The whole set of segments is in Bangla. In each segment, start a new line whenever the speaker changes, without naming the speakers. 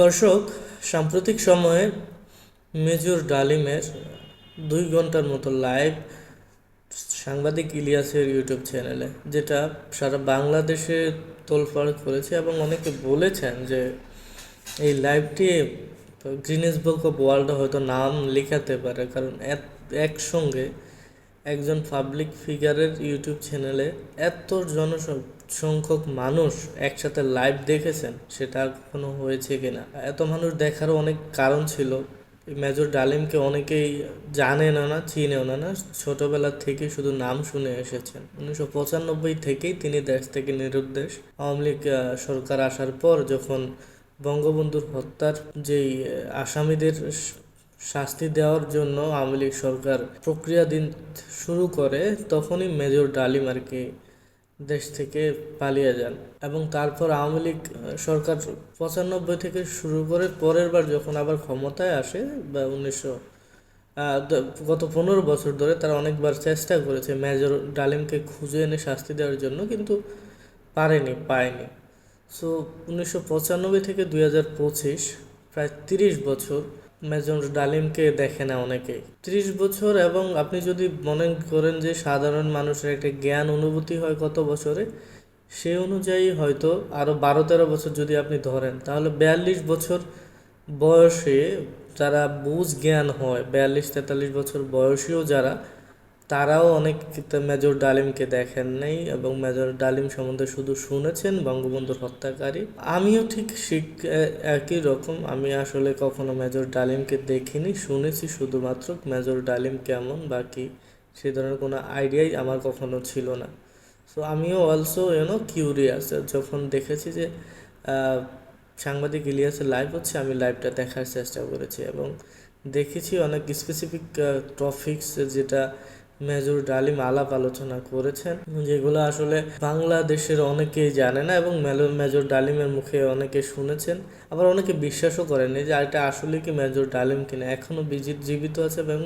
দর্শক, সাম্প্রতিক সময়ে মেজর ডালিমের দুই ঘণ্টার মতো লাইভ সাংবাদিক ইলিয়াসের ইউটিউব চ্যানেলে, যেটা সারা বাংলাদেশে তোলপাড় করেছে এবং অনেকে বলেছেন যে এই লাইভটি গ্রিনেস বুক অফ ওয়ার্ল্ডে হয়তো নাম লেখাতে পারে, কারণ এক একসঙ্গে একজন পাবলিক ফিগারের ইউটিউব চ্যানেলে এত জনসংখ্যক মানুষ একসাথে লাইভ দেখেছেন, সেটা কখনো হয়েছে কিনা? এত মানুষ দেখারও অনেক কারণ ছিল। মেজর ডালিমকে অনেকেই জানে না না, চিনেও না না, ছোটবেলা থেকে শুধু নাম শুনে এসেছেন। উনিশশো পঁচানব্বই থেকেই তিনি দেশ থেকে নিরুদ্দেশ। আওয়ামী লীগ সরকার আসার পর যখন বঙ্গবন্ধুর হত্যার যেই আসামিদের শাস্তি দেওয়ার জন্য আওয়ামী লীগ সরকার প্রক্রিয়া দিন শুরু করে, তখনই মেজর ডালিম আর কি দেশ থেকে পালিয়ে যান এবং তারপর আওয়ামী লীগ সরকার পঁচানব্বই থেকে শুরু করে পরের বার যখন আবার ক্ষমতায় আসে বা উনিশশো গত পনেরো বছর ধরে তারা অনেকবার চেষ্টা করেছে মেজর ডালিমকে খুঁজে এনে শাস্তি দেওয়ার জন্য কিন্তু পারেনি, পায়নি। সো উনিশশো পঁচানব্বই থেকে দুই হাজার পঁচিশ, প্রায় তিরিশ বছর মেজর ডালিমকে দেখে না অনেকেই। ত্রিশ বছর এবং আপনি যদি মনে করেন যে সাধারণ মানুষের একটা জ্ঞান অনুভূতি হয় কত বছরে, সে অনুযায়ী হয়তো আরও বারো তেরো বছর যদি আপনি ধরেন, তাহলে বিয়াল্লিশ বছর বয়সে যারা বুঝ জ্ঞান হয়, বিয়াল্লিশ তেতাল্লিশ বছর বয়সেও যারা তারাও অনেক মেজর ডালিমকে দেখেন নাই এবং মেজর ডালিম সম্বন্ধে শুধু শুনেছেন বঙ্গবন্ধুর হত্যাকারী। আমিও ঠিক শিখ একই রকম। আমি আসলে কখনো মেজর ডালিমকে দেখিনি, শুনেছি শুধুমাত্র মেজর ডালিম কেমন বা কি, সে ধরনের কোনো আইডিয়াই আমার কখনো ছিল না। সো আমিও অলসো ইউনো কিউরিয়াস যখন দেখেছি যে সাংবাদিক ইলিয়াসের লাইভ হচ্ছে, আমি লাইভটা দেখার চেষ্টা করেছি এবং দেখেছি অনেক স্পেসিফিক টপিকস যেটা মেজর ডালিম আলাপ আলোচনা করেছেন, যেগুলো আসলে বাংলাদেশের অনেকেই জানে না এবং মেজর ডালিমের মুখে অনেকে শুনেছেন, আবার অনেকে বিশ্বাসও করেনি যে এটা আসলে কি মেজর ডালিম কিনা, এখনও বিজি, জীবিত আছে এবং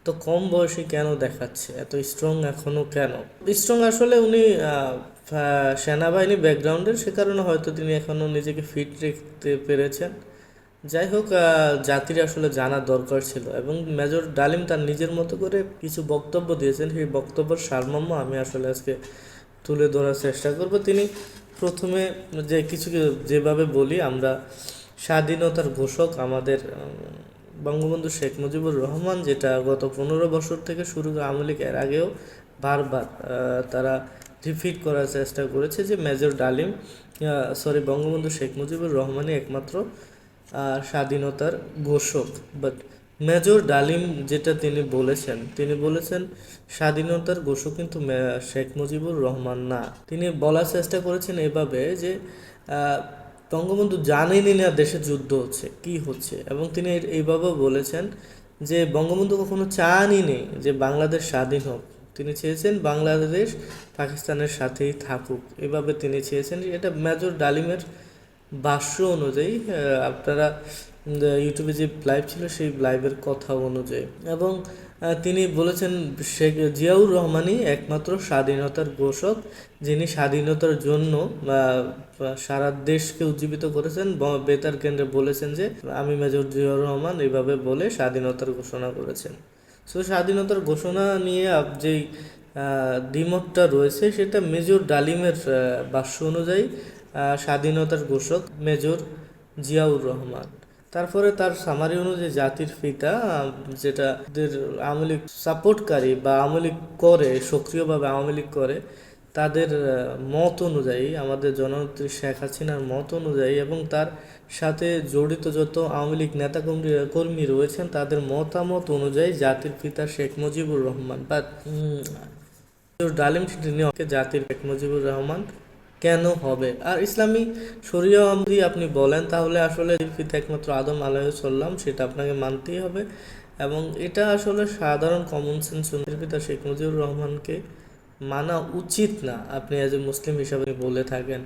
এত কম বয়সে কেন দেখাচ্ছে, এত স্ট্রং এখনও কেন? স্ট্রং আসলে উনি সেনাবাহিনী ব্যাকগ্রাউন্ডের সে কারণে হয়তো তিনি এখনও নিজেকে ফিট রাখতে পেরেছেন। যাই হোক জাতির আসলে জানা দরকার ছিল এবং মেজর ডালিম তার নিজের মতো করে কিছু বক্তব্য দিয়েছেন। সেই বক্তব্যের সারমর্ম আমি আসলে আজকে তুলে ধরার চেষ্টা করব। তিনি প্রথমে যে কিছু যেভাবে বলি, আমরা স্বাধীনতার ঘোষক আমাদের বঙ্গবন্ধু শেখ মুজিবুর রহমান, যেটা গত পনেরো বছর থেকে শুরু করে আওয়ামী লীগ এর আগেও বারবার তারা রিপিট করার চেষ্টা করেছে যে মেজর ডালিম সরি বঙ্গবন্ধু শেখ মুজিবুর রহমানই একমাত্র স্বাধীনতার ঘোষক। বাট মেজর ডালিম যেটা তিনি বলেছেন তিনি বলেছেন স্বাধীনতার ঘোষক কিন্তু শেখ মুজিবুর রহমান না। তিনি বলার চেষ্টা করেছেন এভাবে যে বঙ্গবন্ধু জানেনই না দেশে যুদ্ধ হচ্ছে, কি হচ্ছে। এবং তিনি এইভাবেও বলেছেন যে, বঙ্গবন্ধু কখনো চানই নেই যে বাংলাদেশ স্বাধীন হোক। তিনি চেয়েছেন বাংলাদেশ পাকিস্তানের সাথেই থাকুক। এভাবে তিনি চেয়েছেন এটা মেজর ডালিমের ভাষ্য অনুযায়ী আপনারা ইউটিউবে যে লাইভ ছিল সেই লাইভের কথা অনুযায়ী। এবং তিনি বলেছেন, শেখ জিয়াউর রহমানই একমাত্র স্বাধীনতার ঘোষক, যিনি স্বাধীনতার জন্য সারা দেশকে উজ্জীবিত করেছেন। বেতার কেন্দ্রে বলেছেন যে, আমি মেজর জিয়াউর রহমান এইভাবে বলে স্বাধীনতার ঘোষণা করেছেন। সো স্বাধীনতার ঘোষণা নিয়ে যেই দ্বিমতটা রয়েছে, সেটা মেজর ডালিমের ভাষ্য অনুযায়ী স্বাধীনতার ঘোষক মেজর জিয়াউর রহমান। তারপরে তার সামারি অনুযায়ী জাতির পিতা যেটা আওয়ামী লীগ সাপোর্টকারী বা আওয়ামী লীগ করে, সক্রিয়ভাবে আওয়ামী লীগ করে, তাদের মত অনুযায়ী, আমাদের জননেত্রী শেখ হাসিনার মত অনুযায়ী এবং তার সাথে জড়িত যত আওয়ামী লীগ নেতা কর্মী রয়েছেন, তাদের মতামত অনুযায়ী জাতির পিতা শেখ মুজিবুর রহমান বা ডালিম ওকে জাতির শেখ মুজিবুর রহমান কেন হবে? আর ইসলামী শরীয় যদি আপনি বলেন, তাহলে আসলে পিতা একমাত্র আদম আলাইসাল্লাম সেটা আপনাকে মানতেই হবে। এবং এটা আসলে সাধারণ কমন সেন্স পিতা শেখ মুজিবুর রহমানকে মানা উচিত না, আপনি এজ এ মুসলিম হিসাবে বলে থাকেন।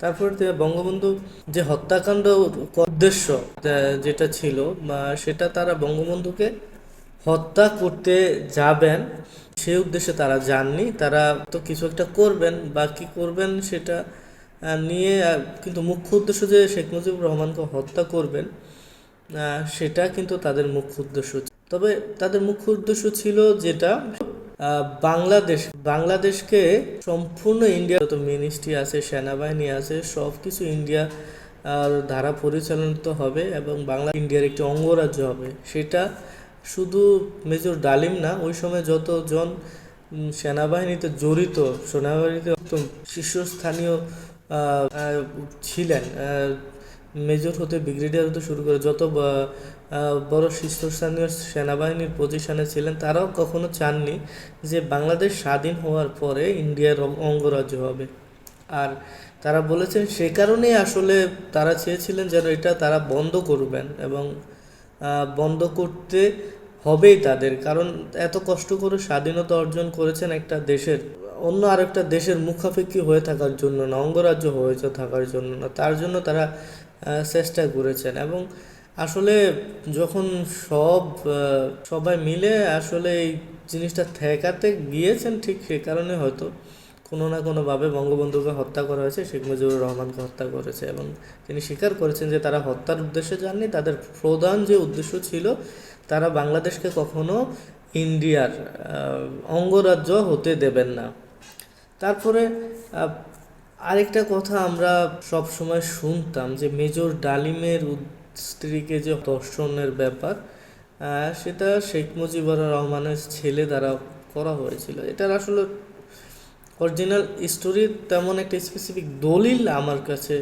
তারপর বঙ্গবন্ধু যে হত্যাকাণ্ড উদ্দেশ্য যেটা ছিল সেটা তারা বঙ্গবন্ধুকে হত্যা করতে যাবেন, সেই উদ্দেশ্যে তারা যাননি। তারা তো কিছু একটা করবেন বা কি করবেন সেটা নিয়ে কিন্তু মুখ্য উদ্দেশ্য যে শেখ মুজিবুর রহমানকে হত্যা করবেন সেটা কিন্তু তাদের মুখ্য উদ্দেশ্য তবে তাদের মুখ্য উদ্দেশ্য ছিল যেটা বাংলাদেশ, বাংলাদেশকে সম্পূর্ণ ইন্ডিয়া, যত মিনিস্ট্রি আছে, সেনাবাহিনী আছে সব কিছু ইন্ডিয়া, আর ধারা পরিচালিত হবে এবং বাংলা, ইন্ডিয়ার একটি অঙ্গরাজ্য হবে। সেটা শুধু মেজর ডালিম না, ওই সময় যতজন সেনাবাহিনীতে জড়িত, সেনাবাহিনীতে একদম শীর্ষস্থানীয় ছিলেন মেজর হতে ব্রিগেডিয়ার হতে শুরু করে যত বড় শীর্ষস্থানীয় সেনাবাহিনীর পজিশনে ছিলেন, তারাও কখনো চাননি যে বাংলাদেশ স্বাধীন হওয়ার পরে ইন্ডিয়ার অঙ্গরাজ্য হবে। আর তারা বলেছেন, সে কারণেই আসলে তারা চেয়েছিলেন যেন এটা তারা বন্ধ করবেন এবং বন্ধ করতে হবেই তাদের। কারণ এত কষ্ট করে স্বাধীনতা অর্জন করেছেন একটা দেশের, অন্য আরেকটা দেশের মুখাপেক্ষি হয়ে থাকার জন্য না, অঙ্গরাজ্য হয়েছে থাকার জন্য না, তার জন্য তারা চেষ্টা করেছেন। এবং আসলে যখন সব সবাই মিলে আসলে এই জিনিসটা ঠেকাতে গিয়েছেন ঠিক সে কারণে হয়তো কোনো না কোনোভাবে বঙ্গবন্ধুকে হত্যা করা হয়েছে, শেখ মুজিবুর রহমানকে হত্যা করেছে এবং তিনি স্বীকার করেছেন যে তারা হত্যার উদ্দেশ্যে যাননি, তাদের প্রধান যে উদ্দেশ্য ছিল তারা বাংলাদেশকে কখনো ইন্ডিয়ার অঙ্গরাজ্য হতে দেবেন না। তারপরে আরেকটা কথা আমরা সব সময় শুনতাম যে মেজর ডালিমের স্ত্রীকে যে ধর্ষণের ব্যাপার সেটা শেখ মুজিবুর রহমানের ছেলে দ্বারা করা হয়েছিল। এটার আসলে অরিজিনাল স্টোরির তেমন একটা স্পেসিফিক দলিল আমার কাছে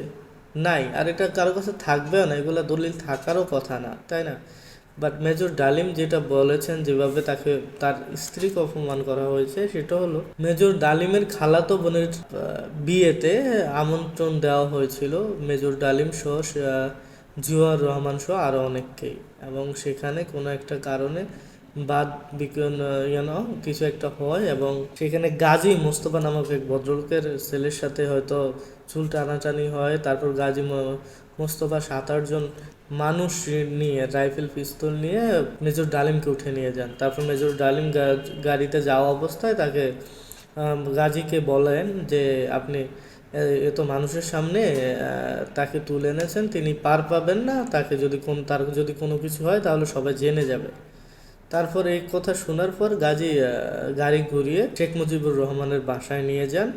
নাই। আর এটা কারও কাছে থাকবেও না এগুলো দলিল থাকারও কথা না তাই না? বাট মেজর ডালিম যেটা বলেছেন যেভাবে তাকে তার স্ত্রীকে অপমান করা হয়েছে সেটা হলো মেজর ডালিমের খালাতো বোনের বিয়েতে আমন্ত্রণ দেওয়া হয়েছিল মেজর ডালিম সহ আহ, জিয়াউর রহমান সহ আরও অনেককেই। এবং সেখানে কোনো একটা কারণে বাদ ইয়েন কিছু একটা হয় এবং সেখানে গাজী মোস্তফা নামক এক ভদ্রলোকের ছেলের সাথে হয়তো চুল টানাটানি হয়। তারপর গাজী মোস্তফা সাত আটজন মানুষ নিয়ে রাইফেল পিস্তল নিয়ে মেজর ডালিমকে উঠে নিয়ে যান। তারপর মেজর ডালিম গাড়িতে যাওয়া অবস্থায় তাকে গাজীকে বলেন যে, আপনি, এ তো মানুষের সামনে তাকে তুলে এনেছেন, তিনি পার পাবেন না, তাকে যদি কোন, তার যদি কোনো কিছু হয় তাহলে সবাই জেনে যাবে। তারপর এই কথা শোনার পর গাজী গাড়ি ঘুরিয়ে শেখ মুজিবুর রহমানের বাসায় নিয়ে যান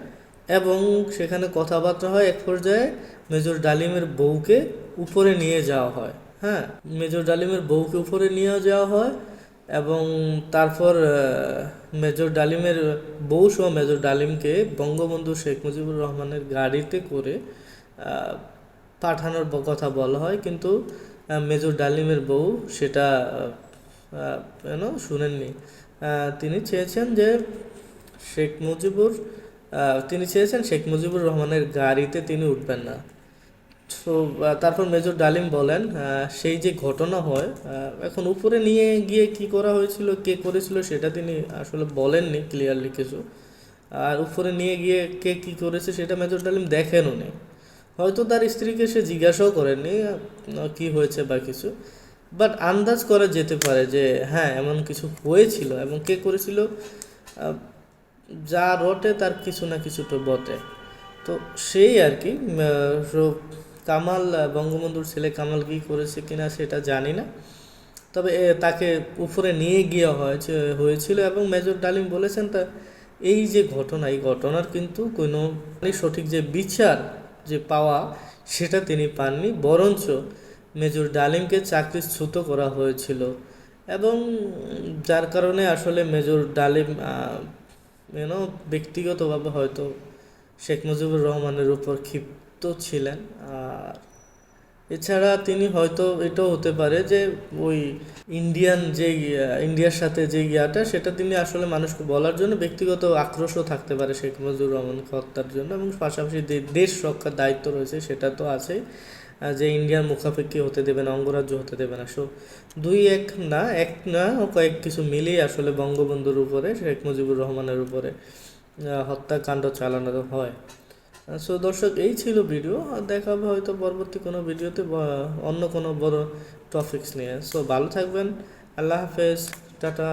এবং সেখানে কথাবার্তা হয়। এক পর্যায়ে মেজর ডালিমের বউকে উপরে নিয়ে যাওয়া হয়। হ্যাঁ মেজর ডালিমের বউকে উপরে নিয়ে যাওয়া হয় এবং তারপর মেজর ডালিমের বউ সহ মেজর ডালিমকে বঙ্গবন্ধু শেখ মুজিবুর রহমানের গাড়িতে করে পাঠানোর কথা বলা হয়। কিন্তু মেজর ডালিমের বউ সেটা কেন শুনেননি। তিনি চেয়েছেন যে শেখ মুজিবুর তিনি চেয়েছেন শেখ মুজিবুর রহমানের গাড়িতে তিনি উঠবেন না। তো তারপর মেজর ডালিম বলেন সেই যে ঘটনা হয় এখন উপরে নিয়ে গিয়ে কি করা হয়েছিল, কে করেছিল সেটা তিনি আসলে বলেননি ক্লিয়ারলি কিছু। আর উপরে নিয়ে গিয়ে কে কি করেছে সেটা মেজর ডালিম দেখেনও নি। হয়তো তার স্ত্রীকে সে জিজ্ঞাসাও করেননি কি হয়েছে বা কিছু। বাট আন্দাজ করা যেতে পারে যে হ্যাঁ এমন কিছু হয়েছিল এবং কে করেছিল? যা রটে তার কিছু না কিছু তো বটে। তো সেই আর কি কামাল, বঙ্গবন্ধুর ছেলে কামাল কি করেছে কিনা সেটা জানি না। তবে তাকে উপরে নিয়ে গিয়ে হয়েছে, হয়েছিল এবং মেজর ডালিম বলেছেন তা, এই যে ঘটনা, এই ঘটনার কিন্তু কোনো সঠিক যে বিচার যে পাওয়া, সেটা তিনি পাননি, বরঞ্চ মেজর ডালিমকে চাকরিচ্যুত করা হয়েছিল এবং যার কারণে আসলে মেজর ডালিম ইউনো ব্যক্তিগতভাবে হয়তো শেখ মুজিবুর রহমানের উপর ক্ষিপ্ত ছিলেন। আর এছাড়া তিনি হয়তো এটাও হতে পারে যে ওই ইন্ডিয়ান যে ইন্ডিয়ার সাথে যে ইয়াটা, সেটা তিনি আসলে মানুষকে বলার জন্য ব্যক্তিগত আক্রোশও থাকতে পারে শেখ মুজিবুর রহমানকে হত্যার জন্য এবং পাশাপাশি দেশ রক্ষার দায়িত্ব রয়েছে, সেটা তো আছেই। যে ইন্ডিয়ার মুখাপেক্ষি হতে দেবে না, অঙ্গরাজ্য হতে দেবে না। সো দুই এক না এক না কয়েক কিছু মিলিয়ে আসলে বঙ্গবন্ধুর উপরে, শেখ মুজিবুর রহমানের উপরে হত্যাকাণ্ড চালানো হয়। সো দর্শক, এই ছিল ভিডিও আর দেখা হবে হয়তো পরবর্তী কোনো ভিডিওতে অন্য কোনো বড় টপিকস নিয়ে। সো ভালো থাকবেন। আল্লাহ হাফেজ। টাটা।